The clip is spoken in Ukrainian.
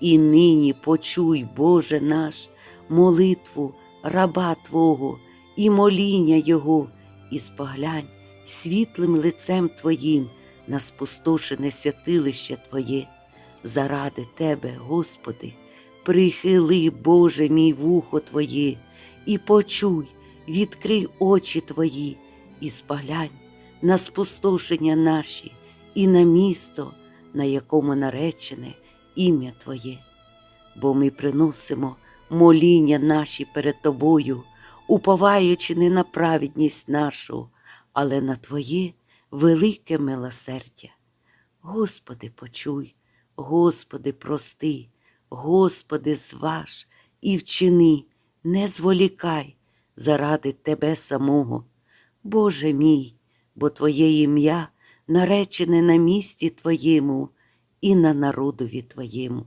І нині почуй, Боже наш, молитву раба Твого і моління Його, і споглянь світлим лицем Твоїм на спустошене святилище Твоє. Заради Тебе, Господи, прихили, Боже мій вухо Твоє, і почуй, відкрий очі Твої, і споглянь на спустошення наші і на місто, на якому наречене ім'я Твоє. Бо ми приносимо моління наші перед Тобою, уповаючи не на праведність нашу, але на Твоє велике милосердя. Господи, почуй, Господи, прости, Господи, зваж і вчини, не зволікай заради Тебе самого. Боже мій, бо Твоє ім'я наречене на місці Твоєму і на народові Твоєму.